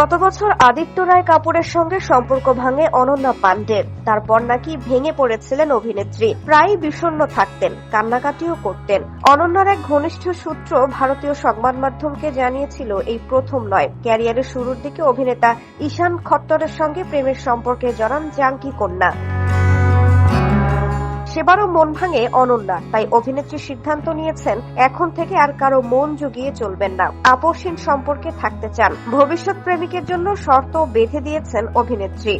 গত বছর আদিত্য রায় কাপুরের সঙ্গে সম্পর্ক ভাঙে অনন্যা পাণ্ডে তারপর নাকি ভেঙে পড়েছিলেন অভিনেত্রী। প্রায় বিষণ্ন থাকতেন, কান্নাকাটিও করতেন। অনন্যার এক ঘনিষ্ঠ সূত্র ভারতীয় সংবাদ মাধ্যমকে জানিয়েছিল, এই প্রথম নয়। ক্যারিয়ারের শুরুর দিকে অভিনেতা ঈশান খট্টরের সঙ্গে প্রেমের সম্পর্কে জড়ান জাঙ্কি কন্যা। সেবারও মন ভাঙে অনন্যা, তাই অভিনেত্রী সিদ্ধান্ত নিয়েছেন এখন থেকে আর কারও মন জুগিয়ে চলবেন না। আপসহীন সম্পর্কে থাকতে চান। ভবিষ্যৎ প্রেমিকের জন্য শর্ত বেঁধে দিয়েছেন অভিনেত্রী।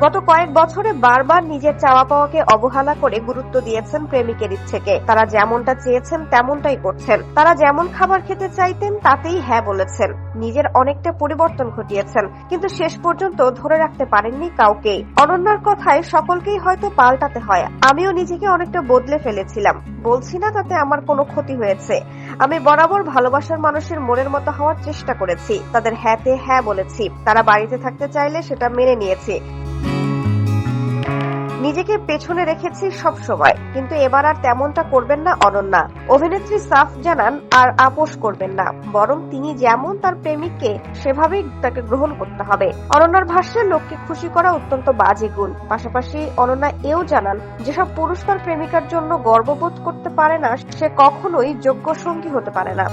গত কয়েক বছরে বারবার নিজের চাওয়া পাওয়াকে অবহেলা করে গুরুত্ব দিয়েছেন প্রেমিকের ইচ্ছেকে। তারা যেমনটা চেয়েছেন, তেমনটাই করছেন। তারা যেমন খাবার খেতে চাইতেন, তাতেই হ্যাঁ বলেছেন। নিজের অনেকটা পরিবর্তন ঘটিয়েছেন, কিন্তু শেষ পর্যন্ত ধরে রাখতে পারেননি কাউকেই অনন্যার কথায় সকলকেই হয়তো পাল্টাতে হয়। আমিও নিজেকে অনেকটা বদলে ফেলেছিলাম। বলছি না তাতে আমার কোনো ক্ষতি হয়েছে। আমি বরাবর ভালোবাসার মানুষের মনের মতো হওয়ার চেষ্টা করেছি। তাদের হ্যাঁতে হ্যাঁ বলেছি। তারা বাড়িতে থাকতে চাইলে সেটা মেনে নিয়েছি। নিজেকে পেছনে রেখেছি সব সময়, কিন্তু এবার আর তেমনটা করবেন না অনন্যা। অভিনেত্রী সাফ জানান, আর আপোষ করবেন না, বরং তিনি যেমন তার প্রেমিককে, সেভাবেই তাকে গ্রহণ করতে হবে। অনন্যার ভাষ্যে, লোককে খুশি করা অত্যন্ত বাজে গুণ। পাশাপাশি অনন্যা এও জানান, যেসব পুরুষ তার প্রেমিকার জন্য গর্ববোধ করতে পারে না, সে কখনোই যোগ্য সঙ্গী হতে পারে না।